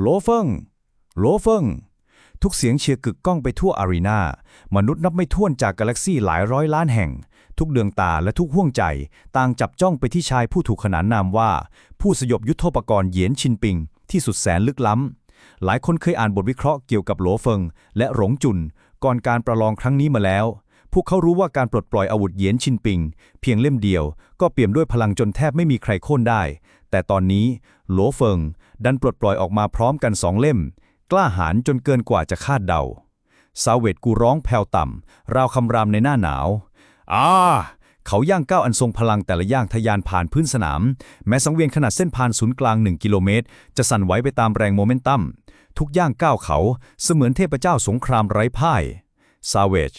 โหลเฟิงโหลเฟิงทุกเสียงเชียร์กึกก้องไปทั่วอารีนามนุษย์นับไม่ถ้วนจากกาแล็กซี่หลายร้อยล้านแห่ง ทุกดวงตาและทุกห่วงใจ ต่างจับจ้องไปที่ชายผู้ถูกขนานนามว่า ผู้สยบยุทธปกรณ์เหยียนชินปิง ที่สุดแสนลึกล้ำ หลายคนเคยอ่านบทวิเคราะห์เกี่ยวกับโหลเฟิง และหลงจุน ก่อนการประลองครั้งนี้มาแล้ว พวกเขารู้ว่าการปลดปล่อยอาวุธเหยียนชินปิง เพียงเล่มเดียว ก็เปี่ยมด้วยพลังจนแทบไม่มีใครโค่นได้ แต่ตอนนี้โหลเฟิง ดันปลดปล่อยออกมาพร้อมกันสองเล่ม กล้าหาญจนเกินกว่าจะคาดเดาซาเวตกูร้องแผ่วต่ำราวคำรามในหน้าหนาวอ่าเขาย่างก้าวอันทรงพลังแต่ละย่างทะยานผ่านพื้นสนาม แม้สังเวียนขนาดเส้นผ่านศูนย์กลาง 1 กิโลเมตร จะสั่นไหวไปตามแรงโมเมนตัม ทุกย่างก้าวเขาเสมือนเทพเจ้าสงครามไร้พ่ายซาเวจ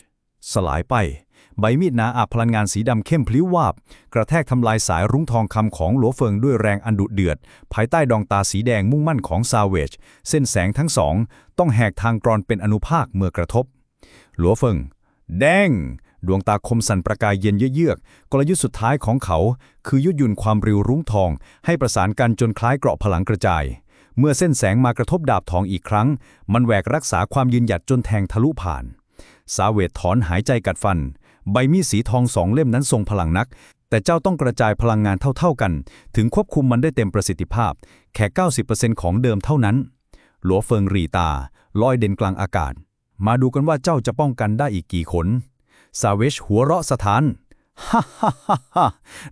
สลายไป ใบมีดหนาอาบพลังงานสีดำเข้มพลิ้ววาบ กระแทกทำลายสายรุ้งทองคำของหลัวเฟิงด้วยแรงอันดุเดือด ภายใต้ดองตาสีแดงมุ่งมั่นของซาเวจ เส้นแสงทั้งสอง ต้องแหกทางกรอนเป็นอนุภาคเมื่อกระทบ หลัวเฟิง แดง ดวงตาคมสันประกายเย็นเยือก กลยุทธ์สุดท้ายของเขา คือยุดยุนความริวรุ้งทอง ให้ประสานกันจนคล้ายเกราะพลังกระจายเมื่อเส้นแสงมากระทบดาบทองอีกครั้ง มันแหวกรักษาความยืนหยัดจนแทงทะลุผ่าน สาเวทถอนหายใจกัดฟัน ใบมีดสีทองสองเล่มนั้นทรงพลังนัก แต่เจ้าต้องกระจายพลังงานเท่าๆกัน ถึงควบคุมมันได้เต็มประสิทธิภาพ แค่ 90%ของเดิมเท่านั้น หลัวเฟิงรีตา ลอยเด่นกลางอากาศ มาดูกันว่าเจ้าจะป้องกันได้อีกกี่ขนซาเวชหัวเราะสถานฮ่าฮ่าฮ่าฮ่า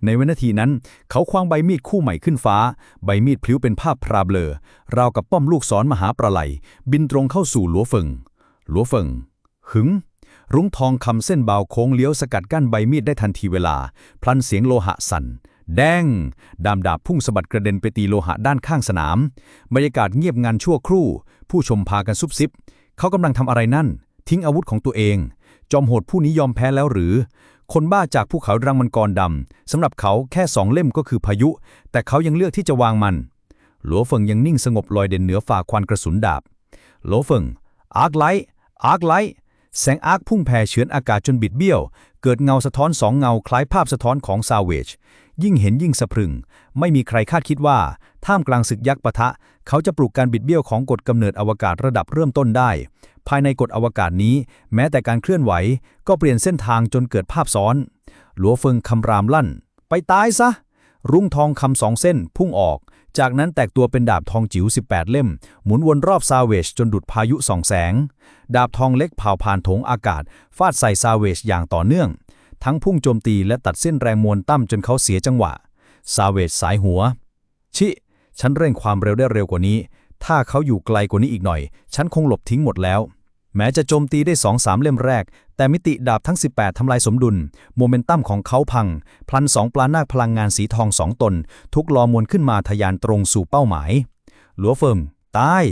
ในวินาทีนั้น เขาควางใบมีดคู่ใหม่ขึ้นฟ้า ใบมีดพลิ้วเป็นภาพพราเบลอราวกับป้อมลูกศรมหาประไลบินตรงเข้าสู่หลัวเฟิง หลัวเฟิง หึง รุ้งทองคำเส้นเบาโค้งเลี้ยวสกัดกั้นใบมีดได้ทันทีเวลา พลันเสียงโลหะสั่น แดง ดามดาบพุ่งสะบัดกระเด็นไปตีโลหะด้านข้างสนาม บรรยากาศเงียบงันชั่วครู่ ผู้ชมพากันซุบซิบ เขากำลังทำอะไรนั่น ทิ้งอาวุธของตัวเอง จอมโหดผู้นี้ยอมแพ้แล้วหรือ คนบ้าจากภูเขารังมังกรดำสำหรับเขาแค่สองเล่มก็คือพายุ แต่เขายังเลือกที่จะวางมัน หลัวเฟิงยังนิ่งสงบลอยเด่นเหนือฝ่าควันกระสุนดาบหลัวเฟิงอาร์คไลท์อาร์คไลท์ แสงอาร์คพุ่งแผ่เฉือนอากาศจนบิดเบี้ยว เกิดเงาสะท้อนสองเงาคล้ายภาพสะท้อนของซาเวจ ยิ่งเห็นยิ่งสะพรึง ไม่มีใครคาดคิดว่า ท่ามกลางศึกยักษ์ปะทะ เขาจะปลุกการบิดเบี้ยวของกฎกำเนิดอวกาศระดับเริ่มต้นได้ ภายในกฎอวกาศนี้ แม้แต่การเคลื่อนไหว ก็เปลี่ยนเส้นทางจนเกิดภาพซ้อน หลัวเฟิงคำรามลั่น ไปตายซะ รุ่งทองคำสองเส้นพุ่งออก จากนั้นแตกตัวเป็นดาบทองจิ๋ว 18 เล่ม หมุนวนรอบซาเวชจนดุดพายุส่องแสง ดาบทองเล็กเผาผ่านถงอากาศ ฟาดใส่ซาเวชอย่างต่อเนื่อง ทั้งพุ่งโจมตีและตัดเส้นแรงมวลตั้มจนเขาเสียจังหวะ ซาเวชสายหัว ชิ ฉันเร่งความเร็วได้เร็วกว่านี้ ถ้าเขาอยู่ไกลกว่านี้อีกหน่อย ฉันคงหลบทิ้งหมดแล้ว แม้จะโจมตีได้สองสามเล่มแรก แต่มิติดาบทั้ง 18 ทำลายสมดุล โมเมนตัมของเขาพัง พลันสองปลานาคพลังงานสีทองสองตน ทุกลอมวลขึ้นมาทะยานตรงสู่เป้าหมาย หลัวเฟิงตาย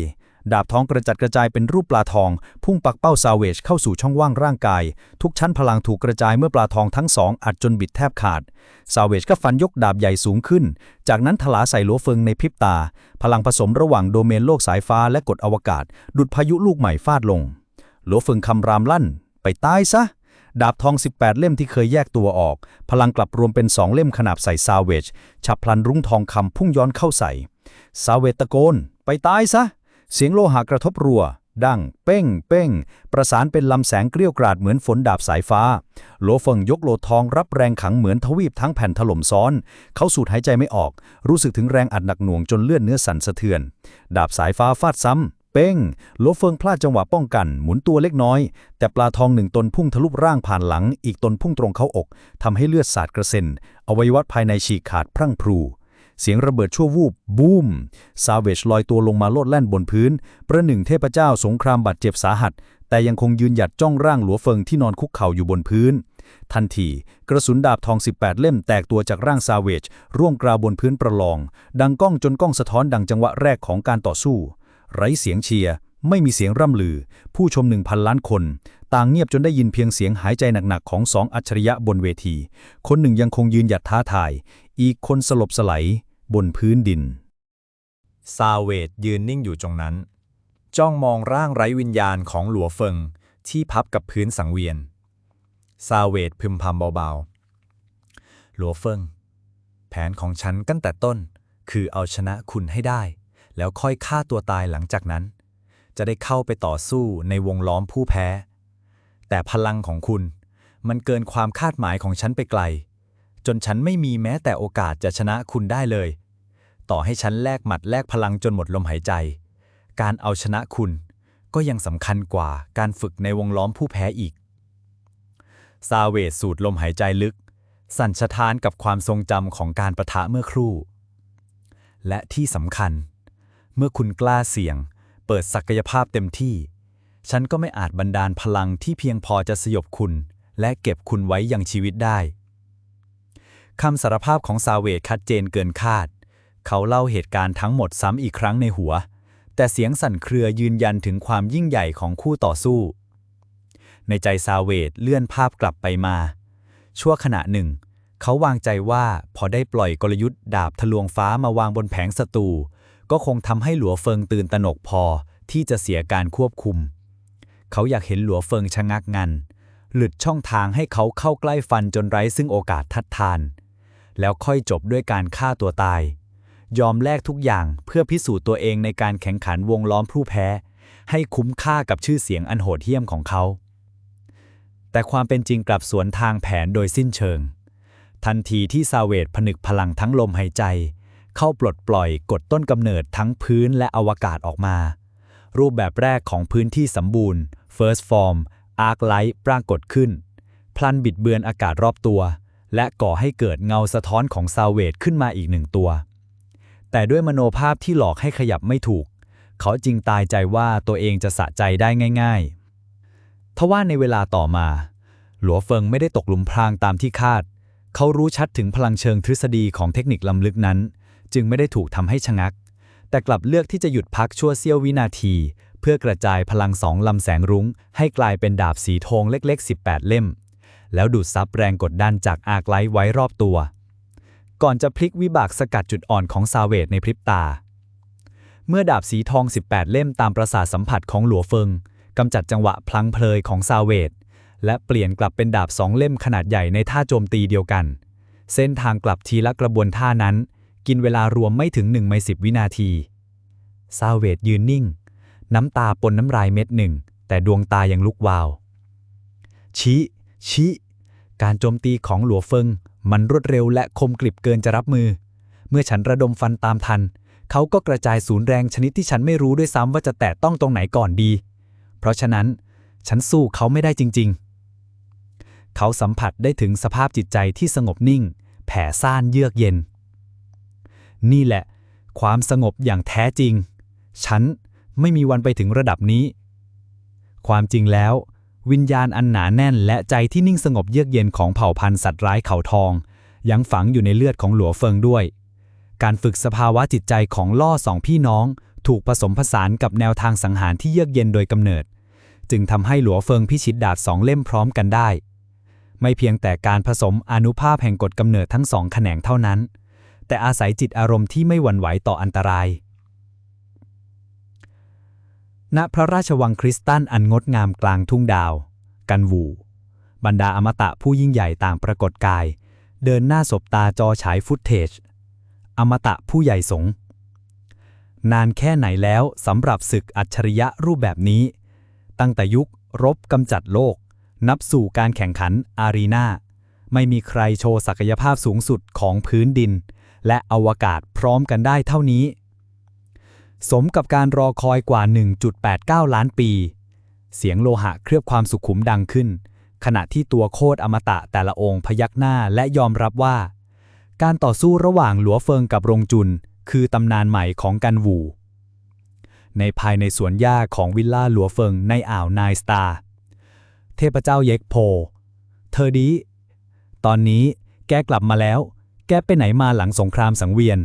ดาบทองกระจัดกระจายเป็นรูปปลาทอง พุ่งปักเป้าซาเวชเข้าสู่ช่องว่างร่างกาย ทุกชั้นพลังถูกกระจายเมื่อปลาทองทั้งสองอัดจนบิดแทบขาดซาเวชก็ฟันยกดาบใหญ่สูงขึ้น จากนั้นถลาใส่หลัวเฟิงในพริบตา พลังผสมระหว่างโดเมนโลกสายฟ้าและกฎอวกาศ ดุดพายุลูกใหม่ฟาดลงหลัวเฟิงคำรามลั่น ไปตายซะ ดาบทอง 18 เล่มที่เคยแยกตัวออก พลังกลับรวมเป็นสองเล่มขนาบใส่ซาเวชฉับพลันรุ้งทองคำพุ่งย้อนเข้าใส่ซาเวตตะโกน ไปตายซะ เสียงโลหะกระทบรัว ดัง เป้ง เป้ง ประสานเป็นลำแสงเกลี้ยวกราดเหมือนฝนดาบสายฟ้า โลเฟิงยกโลทองรับแรงขังเหมือนทวีปทั้งแผ่นถล่มซ้อน เขาสูดหายใจไม่ออก รู้สึกถึงแรงอัดหนักหน่วงจนเลือดเนื้อสั่นสะเทือน ดาบสายฟ้าฟาดซ้ำ เป้งโหลเฟิงพลาดจังหวะป้องกัน หมุนตัวเล็กน้อย แต่ปลาทองหนึ่งตนพุ่งทะลุร่างผ่านหลัง อีกตนพุ่งตรงเข้าอกทำให้เลือดสาดกระเซ็นอวัยวะภายในฉีกขาดพรั่งพรู เสียงระเบิดชั่ววูบ บูมซาเวชลอยตัวลงมาโลดแล่นบนพื้น ประหนึ่งเทพเจ้าสงครามบาดเจ็บสาหัส แต่ยังคงยืนหยัดจ้องร่างหลัวเฟิงที่นอนคุกเข่าอยู่บนพื้น ทันที กระสุนดาบทอง 18 เล่มแตกตัวจากร่างซาเวชร่วงกราวบนพื้นประลอง ดังก้องจนก้องสะท้อนดังจังหวะแรกของการต่อสู้ ไร้เสียงเชียร์ไม่มีเสียงร่ำลือ ผู้ชมหนึ่งพันล้านคน ต่างเงียบจนได้ยินเพียงเสียงหายใจหนักๆ ของสองอัจฉริยะบนเวที คนหนึ่งยังคงยืนหยัดท้าทาย อีกคนสลบสไลด์บนพื้นดิน ซาเวตยืนนิ่งอยู่ตรงนั้น จ้องมองร่างไร้วิญญาณของหลัวเฟิง ที่พับกับพื้นสังเวียน ซาเวตพึมพำเบาๆ หลัวเฟิง แผนของฉันตั้งแต่ต้น คือเอาชนะคุณให้ได้ แล้วค่อยฆ่าตัวตายหลังจากนั้น จะได้เข้าไปต่อสู้ในวงล้อมผู้แพ้ แต่พลังของคุณมันเกินความคาดหมายของฉันไปไกล จนฉันไม่มีแม้แต่โอกาสจะชนะคุณได้เลย ต่อให้ฉันแลกหมัดแลกพลังจนหมดลมหายใจ การเอาชนะคุณก็ยังสำคัญกว่าการฝึกในวงล้อมผู้แพ้อีก ซาเวตสูดลมหายใจลึก สั่นสะท้านกับความทรงจำของการประทะเมื่อครู่ และที่สำคัญ มื่อคุณกล้าเสี่ยง เปิดศักยภาพเต็มที่ ฉันก็ไม่อาจบันดาลพลังที่เพียงพอจะสยบคุณ และเก็บคุณไว้อยังชีวิตได้คำสารภาพของซาเวตชัดเจนเกินคาด เขาเล่าเหตุการณ์ทั้งหมดซ้ำอีกครั้งในหัว แต่เสียงสั่นเครือยืนยันถึงความยิ่งใหญ่ของคู่ต่อสู้ ในใจซาเวตเลื่อนภาพกลับไปมา ชั่วขณะหนึ่ง เขาวางใจว่าพอได้ปล่อยกลยุทธ์ดาบทะลวงฟ้ามาวางบนแผงศัตรู ก็คงทำให้หลัวเฟิงตื่นตระหนกพอที่จะเสียการควบคุม เขาอยากเห็นหลัวเฟิงชะงักงัน หลุดช่องทางให้เขาเข้าใกล้ฟันจนไร้ซึ่งโอกาสทัดทาน แล้วค่อยจบด้วยการฆ่าตัวตาย ยอมแลกทุกอย่างเพื่อพิสูจน์ตัวเองในการแข่งขันวงล้อมผู้แพ้ ให้คุ้มค่ากับชื่อเสียงอันโหดเหี้ยมของเขา แต่ความเป็นจริงกลับสวนทางแผนโดยสิ้นเชิง ทันทีที่ซาเวตผนึกพลังทั้งลมหายใจ เข้าปลดปล่อยกดต้นกำเนิดทั้งพื้นและอวกาศออกมา รูปแบบแรกของพื้นที่สมบูรณ์ First Form Arc Light ปรากฏขึ้น พลันบิดเบือนอากาศรอบตัว และก่อให้เกิดเงาสะท้อนของซาเวตขึ้นมาอีกหนึ่งตัว แต่ด้วยมโนภาพที่หลอกให้ขยับไม่ถูก เขาจึงตายใจว่าตัวเองจะสะใจได้ง่าย ๆ ทว่าในเวลาต่อมา หลัวเฟิงไม่ได้ตกหลุมพรางตามที่คาดเขารู้ชัดถึงพลังเชิงทฤษฎีของเทคนิคล้ำลึกนั้น จึงไม่ได้ถูกทำให้ชะงัก แต่กลับเลือกที่จะหยุดพักชั่วเสี้ยววินาที เพื่อกระจายพลังสองลำแสงรุ้ง ให้กลายเป็นดาบสีทองเล็กๆ 18 เล่ม แล้วดูดซับแรงกดดันจากอาร์คไลท์ไว้รอบตัว ก่อนจะพลิกวิบากสกัดจุดอ่อนของซาเวตในพริบตา เมื่อดาบสีทอง 18 เล่มตามประสาสัมผัสของหลัวเฟิงกำจัดจังหวะพลังเพลยของซาเวตและเปลี่ยนกลับเป็นดาบสองเล่มขนาดใหญ่ในท่าโจมตีเดียวกัน เส้นทางกลับทีละกระบวนท่านั้น กินเวลารวมไม่ถึง1ใน10วินาที ซาเวตยืนนิ่ง น้ำตาปนน้ำลายเม็ดหนึ่ง แต่ดวงตายังลุกวาว ชี้ ชี้ การโจมตีของหลัวเฟิง มันรวดเร็วและคมกริบเกินจะรับมือ เมื่อฉันระดมฟันตามทัน เขาก็กระจายศูนย์แรงชนิดที่ฉันไม่รู้ด้วยซ้ำว่าจะแตะต้องตรงไหนก่อนดี เพราะฉะนั้น ฉันสู้เขาไม่ได้จริง ๆ เขาสัมผัสได้ถึงสภาพจิตใจที่สงบนิ่ง แผ่ซ่านเยือกเย็น นี่แหละ ความสงบอย่างแท้จริง ฉันไม่มีวันไปถึงระดับนี้ ความจริงแล้ว วิญญาณอันหนาแน่นและใจที่นิ่งสงบเยือกเย็นของเผ่าพันธุ์สัตว์ร้ายเขาทอง ยังฝังอยู่ในเลือดของหลัวเฟิงด้วย การฝึกสภาวะจิตใจของล่อสองพี่น้อง ถูกผสมผสานกับแนวทางสังหารที่เยือกเย็นโดยกำเนิด จึงทำให้หลัวเฟิงพิชิตดาบสองเล่มพร้อมกันได้ ไม่เพียงแต่การผสมอนุภาพแห่งกฎกำเนิดทั้งสองแขนงเท่านั้น แต่อาศัยจิตอารมณ์ที่ไม่หวั่นไหวต่ออันตราย ณ พระราชวังคริสตัลอันงดงามกลางทุ่งดาว กันวู บรรดาอมตะผู้ยิ่งใหญ่ต่างปรากฏกาย เดินหน้าสบตาจอฉายฟุตเทจ อมตะผู้ใหญ่สง นานแค่ไหนแล้วสำหรับศึกอัจฉริยะรูปแบบนี้ ตั้งแต่ยุครบกำจัดโลก นับสู่การแข่งขันอารีนาไม่มีใครโชว์ศักยภาพสูงสุดของพื้นดิน และอวกาศพร้อมกันได้เท่านี้ สมกับการรอคอยกว่า 1.89 ล้านปี เสียงโลหะเคลือบความสุขุมดังขึ้น ขณะที่ตัวโคตรอมตะแต่ละองค์พยักหน้าและยอมรับว่า การต่อสู้ระหว่างหลัวเฟิงกับรงจุน คือตำนานใหม่ของกันวู ในภายในสวนหญ้าของวิลล่าหลัวเฟิงในอ่าวนายสตาร์เทพเจ้าเย็กโพ เธอดี ตอนนี้แกกลับมาแล้ว แกไปไหนมาหลังสงครามสังเวียน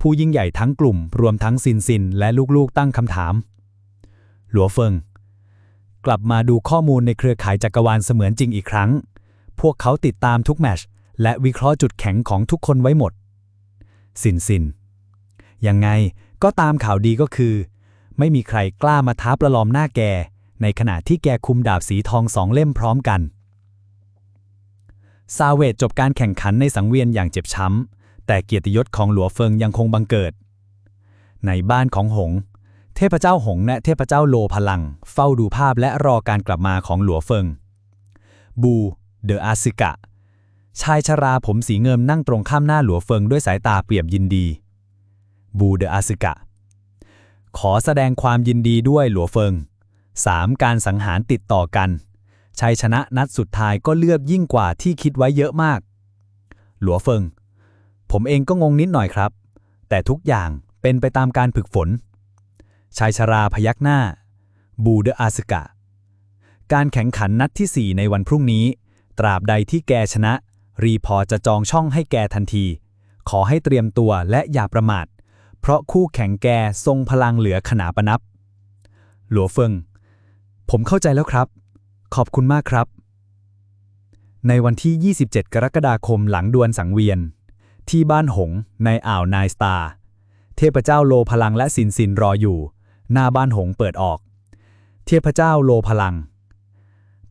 ผู้ยิ่งใหญ่ทั้งกลุ่มรวมทั้งซินซินและลูกๆตั้งคำถาม หลัวเฟิง กลับมาดูข้อมูลในเครือข่ายจักรวาลเสมือนจริงอีกครั้ง พวกเขาติดตามทุกแมชและวิเคราะห์จุดแข็งของทุกคนไว้หมด สินสิน ยังไงก็ตามข่าวดีก็คือ ไม่มีใครกล้ามาท้าประลอมหน้าแก ในขณะที่แกคุมดาบสีทองสองเล่มพร้อมกัน ซาเวตจบการแข่งขันในสังเวียนอย่างเจ็บช้ำ แต่เกียรติยศของหลัวเฟิงยังคงบังเกิด ในบ้านของหง เทพเจ้าหงและเทพเจ้าโลพลัง เฝ้าดูภาพและรอการกลับมาของหลัวเฟิง บู เดอะอาซิกะ ชายชราผมสีเงิมนั่งตรงข้ามหน้าหลัวเฟิงด้วยสายตาเปรียบยินดี บูเดอะอาซิกะ ขอแสดงความยินดีด้วยหลัวเฟิง 3. การสังหารติดต่อกัน ชัยชนะนัดสุดท้ายก็เลือกยิ่งกว่าที่คิดไว้เยอะมาก หลัวเฟิง ผมเองก็งงนิดหน่อยครับ แต่ทุกอย่างเป็นไปตามการฝึกฝน ชายชราพยักหน้า บูเดออาสกะ การแข่งขันนัดที่ 4 ในวันพรุ่งนี้ ตราบใดที่แกชนะ รีพอจะจองช่องให้แกทันที ขอให้เตรียมตัวและอย่าประมาท เพราะคู่แข่งแกทรงพลังเหลือขนาปนับ หลัวเฟิง ผมเข้าใจแล้วครับ ขอบคุณมากครับ ในวันที่ 27 กรกฎาคมหลังดวลสังเวียน ที่บ้านหงในอ่าวนายสตาร์เทพเจ้าโลพลังและสินสินรออยู่ หน้าบ้านหงเปิดออก เทพเจ้าโลพลัง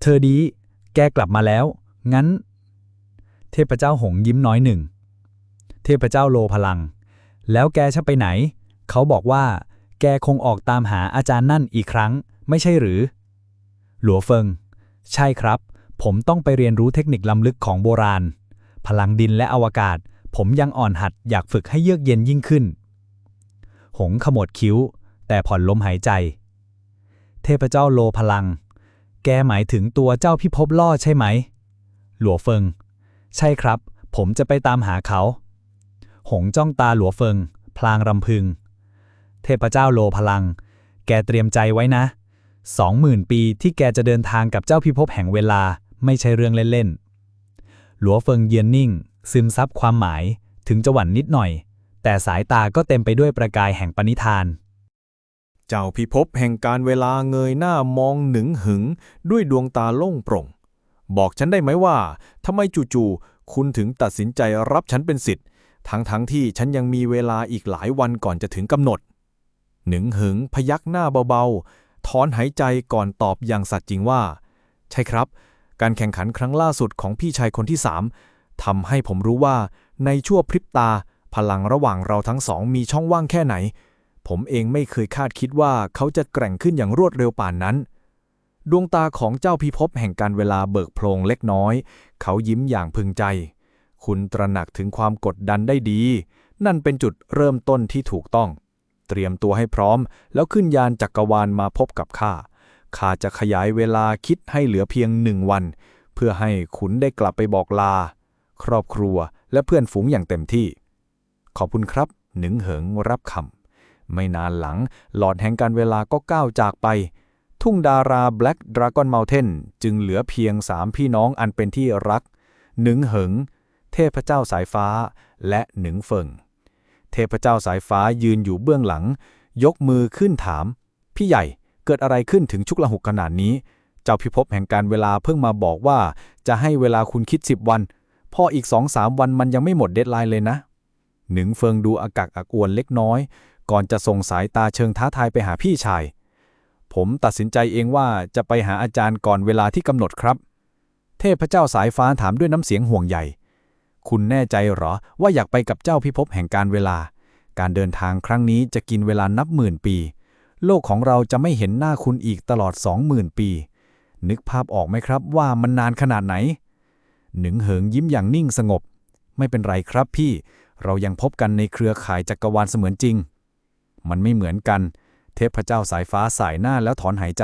เธอดี แกกลับมาแล้ว งั้น เทพเจ้าหงยิ้มน้อยหนึ่ง เทพเจ้าโลพลัง แล้วแกจะไปไหน เขาบอกว่า แกคงออกตามหาอาจารย์นั่นอีกครั้ง ไม่ใช่หรือ หลัวเฟิง ใช่ครับ ผมต้องไปเรียนรู้เทคนิคล้ำลึกของโบราณ พลังดินและอวกาศ ผมยังอ่อนหัดอยากฝึกให้เยือกเย็นยิ่งขึ้น หงขมวดคิ้ว แต่ผ่อนลมหายใจ เทพเจ้าโลพลัง แกหมายถึงตัวเจ้าพิภพล่อใช่ไหม หลัวเฟิง ใช่ครับ ผมจะไปตามหาเขา หงจ้องตาหลัวเฟิง พลางรำพึง เทพเจ้าโลพลัง แกเตรียมใจไว้นะ สองหมื่นปีที่แกจะเดินทางกับเจ้าพิภพแห่งเวลาไม่ใช่เรื่องเล่นๆ หลัวเฟิงเยือนนิ่ง ซึมซับความหมายถึงจะหวั่นนิดหน่อย แต่สายตาก็เต็มไปด้วยประกายแห่งปณิธาน เจ้าพิภพแห่งการเวลาเงยหน้ามองหนึ่งหึง ด้วยดวงตาโล่งโปร่ง บอกฉันได้ไหมว่าทำไมจู่ๆคุณถึงตัดสินใจรับฉันเป็นสิทธิ์ ทั้งๆทที่ฉันยังมีเวลาอีกหลายวันก่อนจะถึงกำหนด หนึ่งหึงพยักหน้าเบาๆ ถอนหายใจก่อนตอบอย่างสัตย์จริงว่า ใช่ครับ การแข่งขันครั้งล่าสุดของพี่ชายคนที่สามทำให้ผมรู้ว่าในชั่วพริบตา พลังระหว่างเราทั้งสองมีช่องว่างแค่ไหน ผมเองไม่เคยคาดคิดว่าเขาจะแกร่งขึ้นอย่างรวดเร็วป่านนั้น ดวงตาของเจ้าพิภพแห่งการเวลาเบิกโพลงเล็กน้อย เขายิ้มอย่างพึงใจ คุณตระหนักถึงความกดดันได้ดี นั่นเป็นจุดเริ่มต้นที่ถูกต้อง เตรียมตัวให้พร้อม แล้วขึ้นยานจักรวาลมาพบกับข้า ข้าจะขยายเวลาคิดให้เหลือเพียงหนึ่งวัน เพื่อให้คุณได้กลับไปบอกลา ครอบครัวและเพื่อนฝูงอย่างเต็มที่ ขอบคุณครับ หนึ่งเหิงรับคำ ไม่นานหลัง หลอดแห่งการเวลาก็ก้าวจากไป ทุ่งดารา Black Dragon Mountain จึงเหลือเพียงสามพี่น้องอันเป็นที่รัก หนึ่งเหิง เทพเจ้าสายฟ้า และหนึ่งเฟิง เทพเจ้าสายฟ้ายืนอยู่เบื้องหลัง ยกมือขึ้นถาม พี่ใหญ่เกิดอะไรขึ้นถึงชุกละหุกขนาดนี้ เจ้าพิภพแห่งการเวลาเพิ่งมาบอกว่า จะให้เวลาคุณคิดสิบวัน พออีกสองสามวันมันยังไม่หมดเดดไลน์เลยนะ หนึ่งเฟิงดูอากักอักอวนเล็กน้อย ก่อนจะส่งสายตาเชิงท้าทายไปหาพี่ชาย ผมตัดสินใจเองว่าจะไปหาอาจารย์ก่อนเวลาที่กำหนดครับ เทพเจ้าสายฟ้าถามด้วยน้ำเสียงห่วงใย คุณแน่ใจเหรอ ว่าอยากไปกับเจ้าพิภพแห่งการเวลา การเดินทางครั้งนี้จะกินเวลานับหมื่นปี โลกของเราจะไม่เห็นหน้าคุณอีกตลอดสองหมื่นปี นึกภาพออกไหมครับว่ามันนานขนาดไหน หนึ่งเหิงยิ้มอย่างนิ่งสงบ ไม่เป็นไรครับพี่ เรายังพบกันในเครือข่ายจักรวาลเสมือนจริง มันไม่เหมือนกัน เทพเจ้าสายฟ้าสายหน้าแล้วถอนหายใจ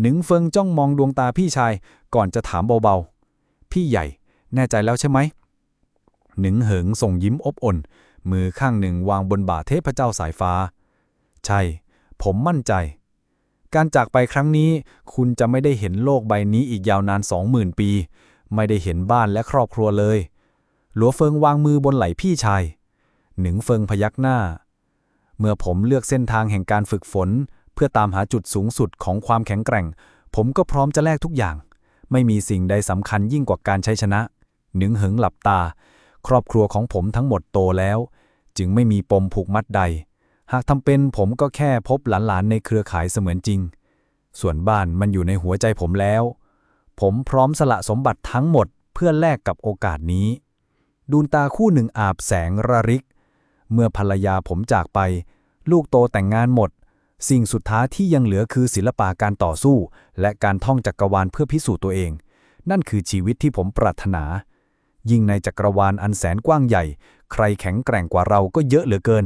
หนึ่งเฟิงจ้องมองดวงตาพี่ชายก่อนจะถามเบาๆ พี่ใหญ่ แน่ใจแล้วใช่ไหม หนึ่งเหิงส่งยิ้มอบอุ่น มือข้างหนึ่งวางบนบ่าเทพเจ้าสายฟ้า ใช่ ผมมั่นใจ การจากไปครั้งนี้ คุณจะไม่ได้เห็นโลกใบนี้อีกยาวนานสองหมื่นปี ไม่ได้เห็นบ้านและครอบครัวเลย หลัวเฟิงวางมือบนไหล่พี่ชาย หนึ่งเฟิงพยักหน้า เมื่อผมเลือกเส้นทางแห่งการฝึกฝน เพื่อตามหาจุดสูงสุดของความแข็งแกร่ง ผมก็พร้อมจะแลกทุกอย่าง ไม่มีสิ่งใดสำคัญยิ่งกว่าการใช้ชนะ หนึ่งเหิงหลับตา ครอบครัวของผมทั้งหมดโตแล้ว จึงไม่มีปมผูกมัดใด หากทำเป็นผมก็แค่พบหลานๆในเครือข่ายเสมือนจริง ส่วนบ้านมันอยู่ในหัวใจผมแล้ว ผมพร้อมสละสมบัติทั้งหมดเพื่อแลกกับโอกาสนี้ดวงตาคู่หนึ่งอาบแสงระริก เมื่อภรรยาผมจากไป ลูกโตแต่งงานหมด สิ่งสุดท้ายที่ยังเหลือคือศิลปะการต่อสู้ และการท่องจักรวาลเพื่อพิสูจน์ตัวเอง นั่นคือชีวิตที่ผมปรารถนา ยิ่งในจักรวาลอันแสนกว้างใหญ่ ใครแข็งแกร่งกว่าเราก็เยอะเหลือเกิน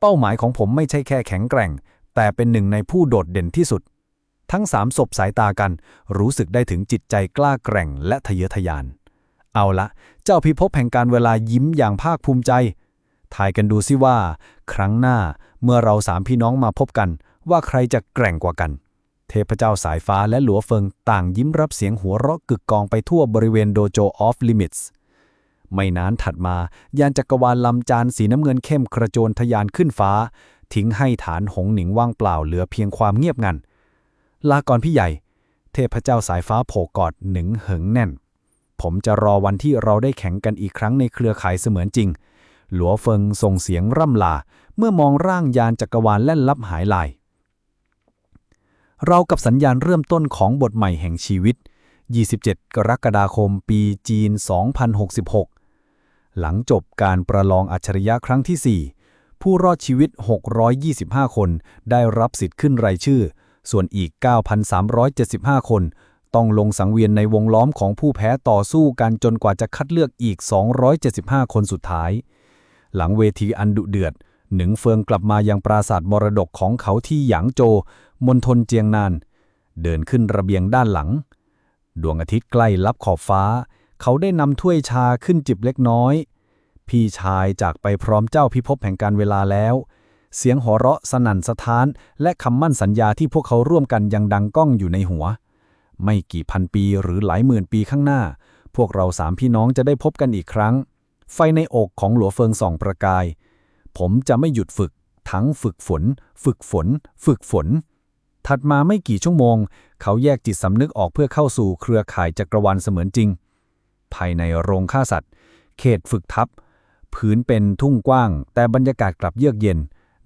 เป้าหมายของผมไม่ใช่แค่แข็งแกร่ง แต่เป็นหนึ่งในผู้โดดเด่นที่สุด ทั้งสามศพสายตากัน รู้สึกได้ถึงจิตใจกล้าแกร่งและทะเยอทะยาน เอาละ เจ้าพิภพแห่งการเวลายิ้มอย่างภาคภูมิใจทายกันดูสิว่า ครั้งหน้าเมื่อเราสามพี่น้องมาพบกัน ว่าใครจะแกร่งกว่ากันเทพเจ้าสายฟ้าและหลัวเฟิงต่างยิ้มรับเสียงหัวเราะกึกกองไปทั่วบริเวณโดโจออฟลิมิตส์ ไม่นานถัดมา ยานจักรวาลลำจานสีน้ำเงินเข้มกระโจนทะยานขึ้นฟ้า ทิ้งให้ฐานหงหนิงว่างเปล่าเหลือเพียงความเงียบงัน ลาก่อนพี่ใหญ่ เทพเจ้าสายฟ้าโผกอดหนิงเหิงแน่น ผมจะรอวันที่เราได้แข่งกันอีกครั้งในเครือข่ายเสมือนจริง หลัวเฟิงส่งเสียงร่ำลา เมื่อมองร่างยานจักรวาลแล่นลับหายลาย เรากับสัญญาณเริ่มต้นของบทใหม่แห่งชีวิต27 กรกฎาคม ปีจีน 2066 หลังจบการประลองอัจฉริยะครั้งที่ 4 ผู้รอดชีวิต 625 คนได้รับสิทธิ์ขึ้นรายชื่อ ส่วนอีก 9,375 คน ต้องลงสังเวียนในวงล้อมของผู้แพ้ต่อสู้กันจนกว่าจะคัดเลือกอีก 275 คนสุดท้าย หลังเวทีอันดุเดือด หนึ่งเฟิงกลับมายังปราสาทมรดกของเขาที่หยางโจมณฑลเจียงนาน เดินขึ้นระเบียงด้านหลัง ดวงอาทิตย์ใกล้ลับขอบฟ้า เขาได้นำถ้วยชาขึ้นจิบเล็กน้อย พี่ชายจากไปพร้อมเจ้าพิภพแห่งการเวลาแล้ว เสียงหัวเราะสนั่นสะท้าน และคำมั่นสัญญาที่พวกเขาร่วมกันยังดังก้องอยู่ในหัว ไม่กี่พันปีหรือหลายหมื่นปีข้างหน้า พวกเราสามพี่น้องจะได้พบกันอีกครั้ง ไฟในอกของหลัวเฟิงส่องประกาย ผมจะไม่หยุดฝึก ทั้งฝึกฝน ฝึกฝน ฝึกฝนถัดมาไม่กี่ชั่วโมง เขาแยกจิตสำนึกออกเพื่อเข้าสู่เครือข่ายจักรวาลเสมือนจริง ภายในโรงฆ่าสัตว์ เขตฝึกทับพื้นเป็นทุ่งกว้าง แต่บรรยากาศกลับเยือกเย็น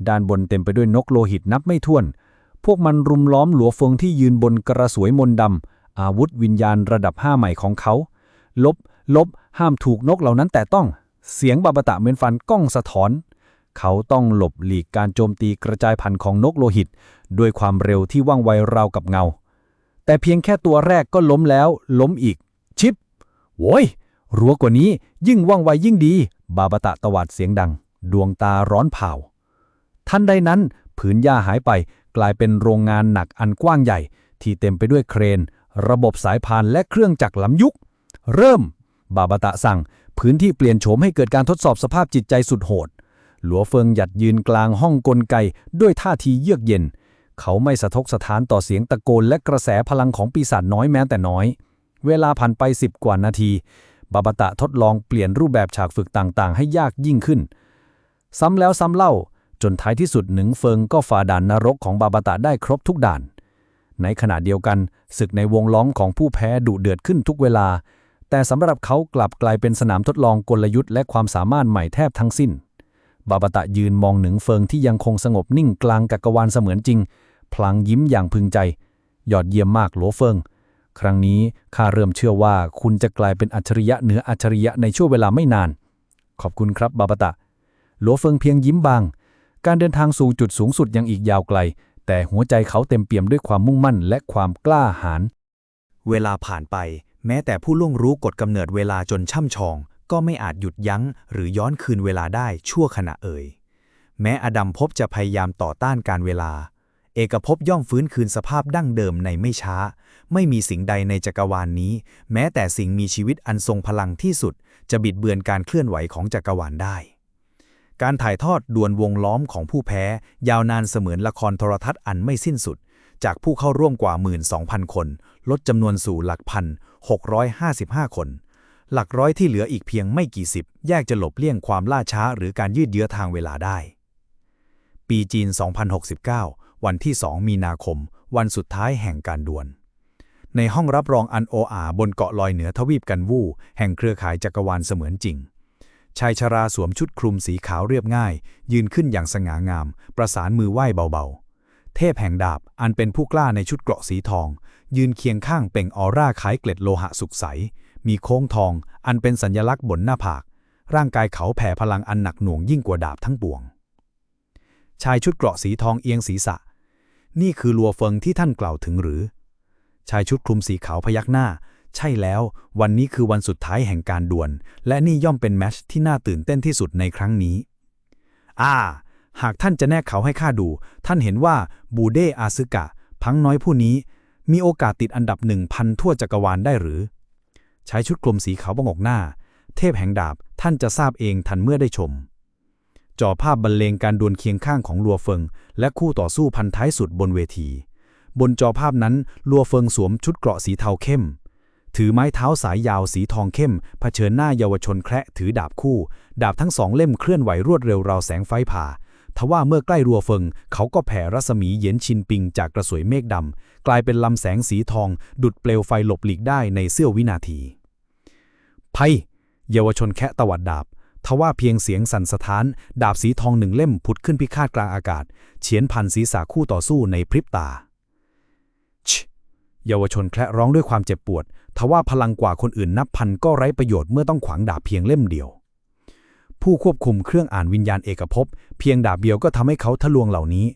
ด้านบนเต็มไปด้วยนกโลหิตนับไม่ถ้วน พวกมันรุมล้อมหลัวเฟิงที่ยืนบนกระสวยมนดำอาวุธวิญญาณระดับห้าใหม่ของเขา ลบ ลบ ห้ามถูกนกเหล่านั้นแต่ต้อง เสียงบาบตะเหมือนฟันก้องสะท้อน เขาต้องหลบหลีกการโจมตีกระจายพันธุ์ของนกโลหิต ด้วยความเร็วที่ว่องไวราวกับเงา แต่เพียงแค่ตัวแรกก็ล้มแล้ว ล้มอีก ชิป โว้ย รัวกว่านี้ยิ่งว่องไวยิ่งดี บาบาตะตวาดเสียงดัง ดวงตาร้อนเผาทันใดนั้น ผืนหญ้าหายไปกลายเป็นโรงงานหนักอันกว้างใหญ่ ที่เต็มไปด้วยเครน ระบบสายพานและเครื่องจักรล้ำยุค เริ่ม บาบาตะสั่ง พื้นที่เปลี่ยนโฉมให้เกิดการทดสอบสภาพจิตใจสุดโหด หลัวเฟิงหยัดยืนกลางห้องกลไกด้วยท่าทีเยือกเย็น เขาไม่สะทกสะท้านต่อเสียงตะโกนและกระแสพลังของปีศาจน้อยแม้แต่น้อย เวลาผ่านไปสิบกว่านาที บาบาตะทดลองเปลี่ยนรูปแบบฉากฝึกต่างๆ ให้ยากยิ่งขึ้น ซ้ำแล้วซ้ำเล่าจนท้ายที่สุดหนึ่งเฟิงก็ฝ่าด่านนรกของบาบาตะได้ครบทุกด่าน ในขณะเดียวกันศึกในวงล้อมของผู้แพ้ดุเดือดขึ้นทุกเวลา แต่สำหรับเขากลับกลายเป็นสนามทดลองกลยุทธ์และความสามารถใหม่แทบทั้งสิ้น บาบาตะยืนมองหนึ่งเฟิงที่ยังคงสงบนิ่งกลางกักกวาลเสมือนจริง พลางยิ้มอย่างพึงใจ ยอดเยี่ยมมากหลัวเฟิง ครั้งนี้ข้าเริ่มเชื่อว่าคุณจะกลายเป็นอัจฉริยะเหนืออัจฉริยะในช่วงเวลาไม่นาน ขอบคุณครับบาบาตะ หลัวเฟิงเพียงยิ้มบาง การเดินทางสู่จุดสูงสุดยังอีกยาวไกล แต่หัวใจเขาเต็มเปี่ยมด้วยความมุ่งมั่นและความกล้าหาญ เวลาผ่านไป แม้แต่ผู้ล่วงรู้กฎกำเนิดเวลาจนช่ำชอง ก็ไม่อาจหยุดยั้ง หรือย้อนคืนเวลาได้ชั่วขณะเอ่ย แม้อดัมภพจะพยายามต่อต้านการเวลา เอกภพย่อมฟื้นคืนสภาพดั้งเดิมในไม่ช้า ไม่มีสิ่งใดในจักรวาลนนี้ แม้แต่สิ่งมีชีวิตอันทรงพลังที่สุด จะบิดเบือนการเคลื่อนไหวของจักรวาลได้ การถ่ายทอดดวลวงล้อมของผู้แพ้ ยาวนานเสมือนละครโทรทัศน์อันไม่สิ้นสุด จากผู้เข้าร่วมกว่า 12,000 คน ลดจำนวนสู่หลักพัน655 คน หลักร้อยที่เหลืออีกเพียงไม่กี่สิบ แยกจะหลบเลี่ยงความล่าช้าหรือการยืดเยื้อทางเวลาได้ ปีจีน 2069 วันที่ 2 มีนาคม วันสุดท้ายแห่งการดวล ในห้องรับรองอันโออาบนเกาะลอยเหนือทวีปกันวู่ แห่งเครือข่ายจักรวาลเสมือนจริง ชายชราสวมชุดคลุมสีขาวเรียบง่าย ยืนขึ้นอย่างสง่างาม ประสานมือไหว้เบาๆ เทพแห่งดาบอันเป็นผู้กล้าในชุดเกราะสีทอง ยืนเคียงข้างเป่งออร่าคล้ายเกล็ดโลหะสุกใส มีโค้งทอง อันเป็นสัญลักษณ์บนหน้าผาก ร่างกายเขาแผ่พลังอันหนักหน่วงยิ่งกว่าดาบทั้งปวง ชายชุดเกราะสีทองเอียงศีรษะ นี่คือลัวเฟิงที่ท่านกล่าวถึงหรือ ชายชุดคลุมสีขาวพยักหน้า ใช่แล้ว วันนี้คือวันสุดท้ายแห่งการดวล และนี่ย่อมเป็นแมชที่น่าตื่นเต้นที่สุดในครั้งนี้ อ่า หากท่านจะแนกเขาให้ข้าดู ท่านเห็นว่าบูเดอาซึกะ พังน้อยผู้นี้ มีโอกาสติดอันดับหนึ่งพันทั่วจักรวาลได้หรือ ชายชุดกลมสีขาวบงกหน้า เทพแห่งดาบท่านจะทราบเองทันเมื่อได้ชมจอภาพบรรเลงการดวลเคียงข้างของลัวเฟิง และคู่ต่อสู้พันท้ายสุดบนเวที บนจอภาพนั้นลัวเฟิงสวมชุดเกราะสีเทาเข้ม ถือไม้เท้าสายยาวสีทองเข้มเผชิญหน้าเยาวชนแคระถือดาบคู่ ดาบทั้งสองเล่มเคลื่อนไหวรวดเร็วราวแสงไฟผ่าทว่าเมื่อใกล้รัวเฟิง เขาก็แผ่รัศมีเย็นชินปิงจากกระสวยเมฆดำ กลายเป็นลำแสงสีทอง ดุดเปลวไฟหลบหลีกได้ในเสี้ยววินาทีภัยเยาวชนแคะตวัดดาบ ทว่าเพียงเสียงสั่นสะท้าน ดาบสีทองหนึ่งเล่มผุดขึ้นพิฆาตกลางอากาศ เฉียนพันศีรษะคู่ต่อสู้ในพริบตา เยาวชนแคระร้องด้วยความเจ็บปวด ทว่าพลังกว่าคนอื่นนับพันก็ไร้ประโยชน์เมื่อต้องขวางดาบเพียงเล่มเดียว ผู้ควบคุมเครื่องอ่านวิญญาณเอกภพเพียงดาบเดียวก็ทำให้เขาทะลวงเหล่านี้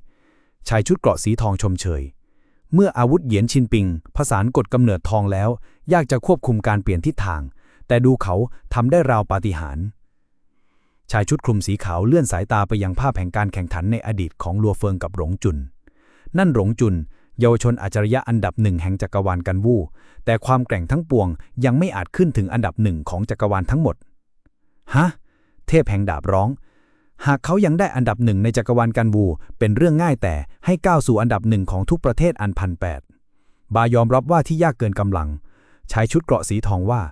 ชายชุดเกราะสีทองชมเชย เมื่ออาวุธเหยียนชินปิง ผสานกฎกำเนิดทองแล้ว ยากจะควบคุมการเปลี่ยนทิศทาง แต่ดูเขาทำได้ราวปาฏิหาริย์ชายชุดคลุมสีขาวเลื่อนสายตาไปยังภาพแห่งการแข่งขันในอดีตของลัวเฟิงกับหลงจุน นั่นหลงจุน เยาวชนอัจฉริยะอันดับหนึ่งแห่งจักรวาลกันวู่แต่ความแกร่งทั้งปวงยังไม่อาจขึ้นถึงอันดับหนึ่งของจักรวาลทั้งหมด ฮะ เทพแห่งดาบร้อง หากเขายังได้อันดับหนึ่งในจักรวาลกันวูเป็นเรื่องง่ายแต่ให้ก้าวสู่อันดับหนึ่งของทุกประเทศอันพันแปดบายอมรับว่าที่ยากเกินกำลัง ใชายชุดเกราะสีทองว่า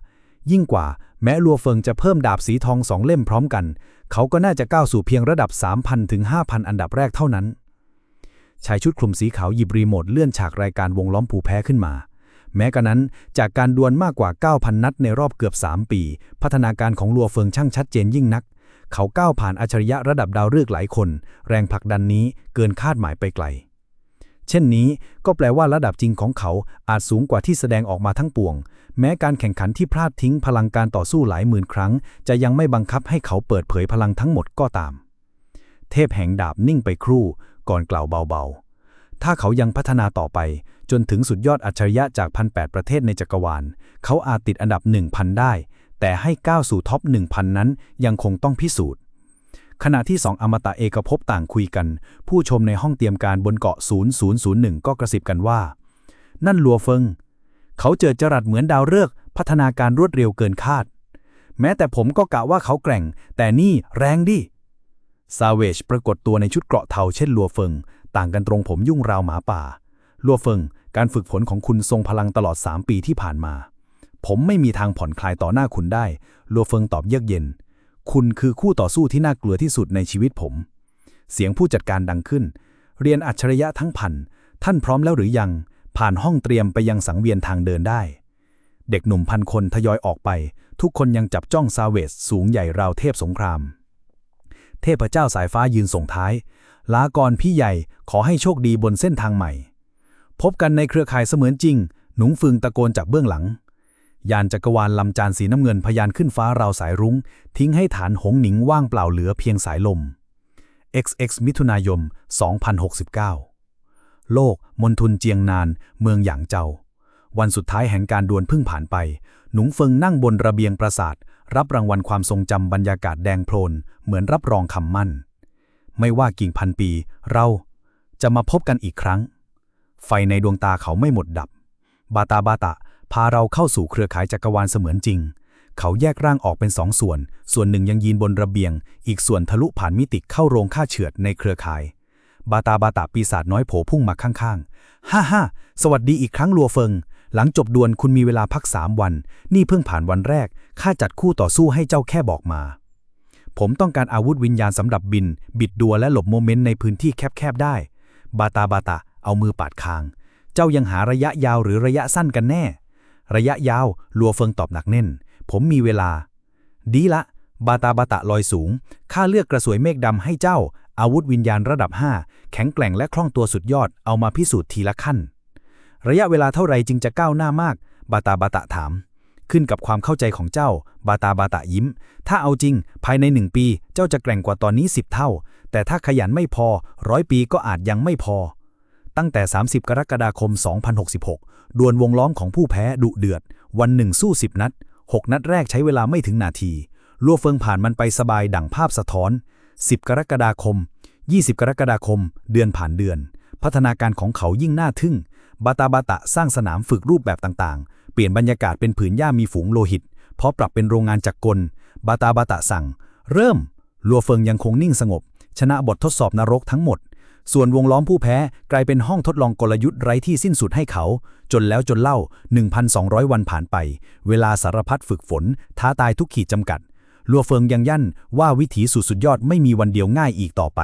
ยิ่งกว่า แม้ลัวเฟิงจะเพิ่มดาบสีทองสองเล่มพร้อมกัน เขาก็น่าจะก้าวสู่เพียงระดับ 3,000ถึง5,000 อันดับแรกเท่านั้น ชายชุดคลุมสีขาวหยิบรีโมทเลื่อนฉากรายการวงล้อมผูแพ้ขึ้นมา แม้กระนั้นจากการดวลมากกว่า 9,000 นัดในรอบเกือบ 3 ปี พัฒนาการของลัวเฟิงช่างชัดเจนยิ่งนัก เขาก้าวผ่านอัจฉริยะระดับดาวฤกษ์หลายคน แรงผลักดันนี้เกินคาดหมายไปไกล เช่นนี้ก็แปลว่าระดับจริงของเขาอาจสูงกว่าที่แสดงออกมาทั้งปวง แม้การแข่งขันที่พลาดทิ้งพลังการต่อสู้หลายหมื่นครั้ง จะยังไม่บังคับให้เขาเปิดเผยพลังทั้งหมดก็ตามเทพแห่งดาบนิ่งไปครู่ ก่อนกล่าวเบาๆ ถ้าเขายังพัฒนาต่อไป จนถึงสุดยอดอัจฉริยะจากพันแประเทศในจักรวาล เขาอาจติดอันดับ 1,000 ได้ แต่ให้ก้าวสู่ท็อป 1,000 นั้นยังคงต้องพิสูจน์ ขณะที่สองอมตะเอกภพต่างคุยกัน ผู้ชมในห้องเตรียมการบนเกาะ 0001 ก็กระซิบกันว่า นั่นลัวเฟิง เขาเจอจรัสเหมือนดาวฤกษ์พัฒนาการรวดเร็วเกินคาด แม้แต่ผมก็กะว่าเขาแกร่ง แต่นี่แรงดิ ซาเวจปรากฏตัวในชุดเกราะเทาเช่นลัวเฟิง ต่างกันตรงผมยุ่งราวหมาป่า ลัวเฟิง การฝึกฝนของคุณทรงพลังตลอด 3 ปีที่ผ่านมา ผมไม่มีทางผ่อนคลายต่อหน้าคุณได้ ลัวเฟิงตอบเยือกเย็น คุณคือคู่ต่อสู้ที่น่ากลัวที่สุดในชีวิตผม เสียงผู้จัดการดังขึ้น เรียนอัจฉริยะทั้งพัน ท่านพร้อมแล้วหรือยัง ผ่านห้องเตรียมไปยังสังเวียนทางเดินได้ เด็กหนุ่มพันคนทยอยออกไป ทุกคนยังจับจ้องซาเวสสูงใหญ่ราวเทพสงคราม เทพเจ้าสายฟ้ายืนส่งท้าย ลาก่อนพี่ใหญ่ขอให้โชคดีบนเส้นทางใหม่ พบกันในเครือข่ายเสมือนจริง หนุงฟึงตะโกนจากเบื้องหลัง ยานจักรวาลลำจานสีน้ำเงินพยานขึ้นฟ้าราวสายรุง้ง ทิ้งให้ฐานหงหนิงว่างเปล่าเหลือเพียงสายลม XX มิถุนายน2069 โลกมณฑลเจียงนาน เมืองหยางเจา วันสุดท้ายแห่งการดวลพิ่งผ่านไป หนุงเฟิงนั่งบนระเบียงปราสาท รับรางวัลความทรงจำบรรยากาศแดงโพลนเหมือนรับรองคำมั่น ไม่ว่ากี่พันปี เราจะมาพบกันอีกครั้ง ไฟในดวงตาเขาไม่หมดดับ บาตาบาตะ พาเราเข้าสู่เครือข่ายจักรวาลเสมือนจริง เขาแยกร่างออกเป็นสองส่วน ส่วนหนึ่งยังยืนบนระเบียง อีกส่วนทะลุผ่านมิติเข้าโรงฆ่าเฉือดในเครือข่าย บาตาบาตะปีศาจน้อยโผพุ่งมาข้างๆ ฮ่าฮ่าสวัสดีอีกครั้งลัวเฟิง หลังจบดวลคุณมีเวลาพักสามวัน นี่เพิ่งผ่านวันแรก ข้าจัดคู่ต่อสู้ให้เจ้าแค่บอกมา ผมต้องการอาวุธวิญญาณสำหรับบิน บิดดัวและหลบโมเมนต์ในพื้นที่แคบๆได้ บาตาบาตะเอามือปาดคาง เจ้ายังหาระยะยาวหรือระยะสั้นกันแน่ ระยะยาว ลัวเฟิงตอบหนักแน่น ผมมีเวลา ดีละ บาตาบาตะลอยสูง ข้าเลือกกระสวยเมฆดำให้เจ้า อาวุธวิญญาณระดับ 5 แข็งแกร่งและคล่องตัวสุดยอด เอามาพิสูจน์ทีละขั้น ระยะเวลาเท่าไรจึงจะก้าวหน้ามาก บาตาบาตะถาม ขึ้นกับความเข้าใจของเจ้า บาตาบาตะยิ้ม ถ้าเอาจริง ภายในหนึ่งปี เจ้าจะแกร่งกว่าตอนนี้สิบเท่า แต่ถ้าขยันไม่พอร้อยปีก็อาจยังไม่พอ ตั้งแต่ 30 กรกฎาคม 2066 ดวลวงล้อมของผู้แพ้ดุเดือด วันหนึ่งสู้ 10 นัด 6 นัดแรกใช้เวลาไม่ถึงนาทีลัวเฟิงผ่านมันไปสบายดั่งภาพสะท้อน 10 กรกฎาคม 20 กรกฎาคม เดือนผ่านเดือน พัฒนาการของเขายิ่งน่าทึ่ง บาตาบาตะสร้างสนามฝึกรูปแบบต่างๆ เปลี่ยนบรรยากาศเป็นผืนหญ้ามีฝูงโลหิต เพราะปรับเป็นโรงงานจักรกล บาตาบาตะสั่ง เริ่ม ลัวเฟิงยังคงนิ่งสงบ ชนะบททดสอบนรกทั้งหมด ส่วนวงล้อมผู้แพ้กลายเป็นห้องทดลองกลยุทธ์ไร้ที่สิ้นสุดให้เขา จนแล้วจนเล่า 1,200 วันผ่านไป เวลาสารพัดฝึกฝน ท้าตายทุกขีดจำกัด ลัวเฟิงยังยั่นว่าวิถีสู่สุดยอดไม่มีวันเดียวง่ายอีกต่อไป